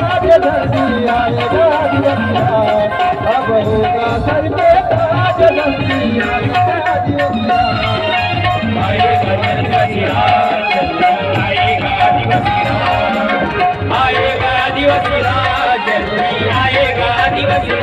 आदि आदिवसीआवसी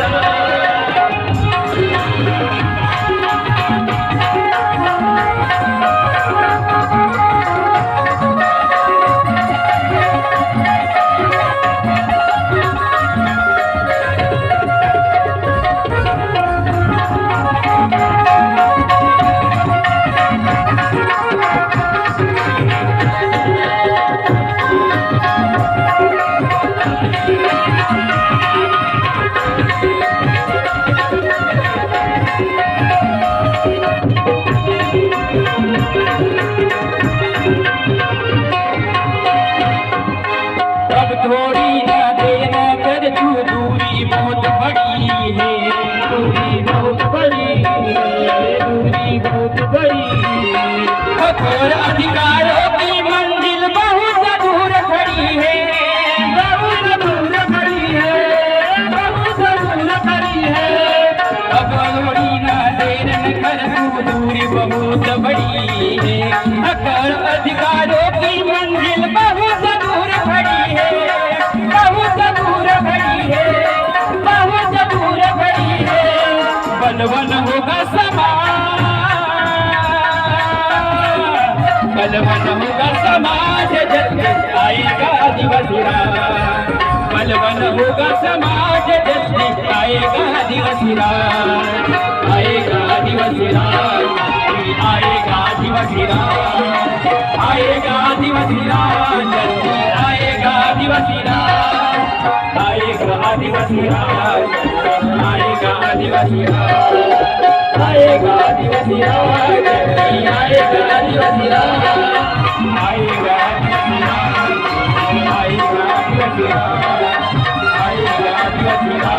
बड़ी है। दूरी बहुत बड़ी बड़ी अगर अधिकारों बलवन हो समा बलवन हो समाज जग आएगा दिवस बलवन होगा समाज जग आएगा दिवस आएगा दिवस आएगा दिवस आएगा दिवस आएगा दिवस आदिवासी आएगा आदिवासी आएगा आदिवासी आएगा आदिवासी आएगा आएगा आदिवासी आएगा आदिवासी